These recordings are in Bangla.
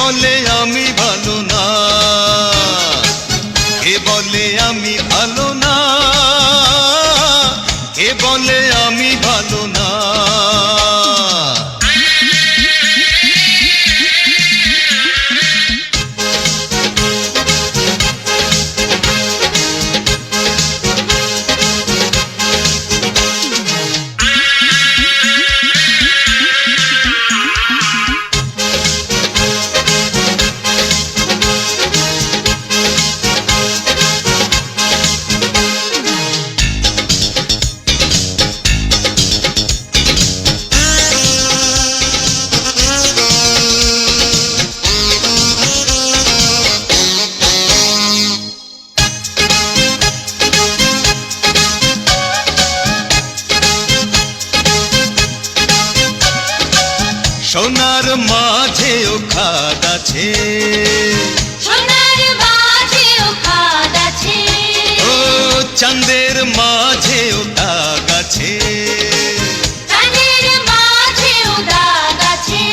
বলে আমি ভালো না। কে বলে আমি ভালো না। কে বলে মাঝেও খাদ আছে। সোনার মাঝেও খাদ আছে। ও চাঁদের মাঝেও দাগ আছে। কানের মাঝেও দাগ আছে।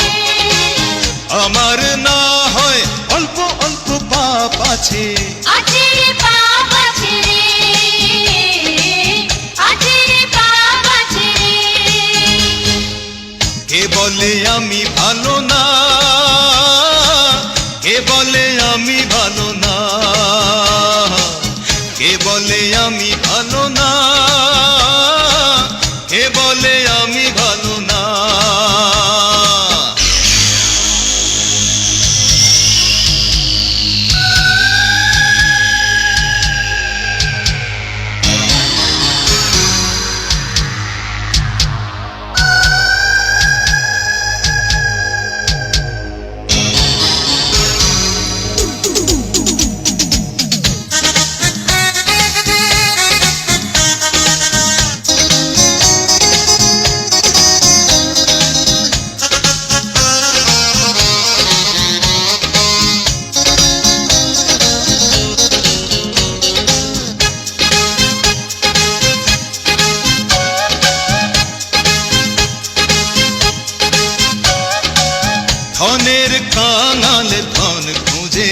আমার না হয় অল্প অল্প পাপ আছে। আছে রে পাপ আছে রে। আছে রে পাপ জানো না, কে বলে আমি ভালো না? কে বলে আমি ভালো না? কে বলে আমি ভালো না? ধনের কাঙাল ধন খুঁজে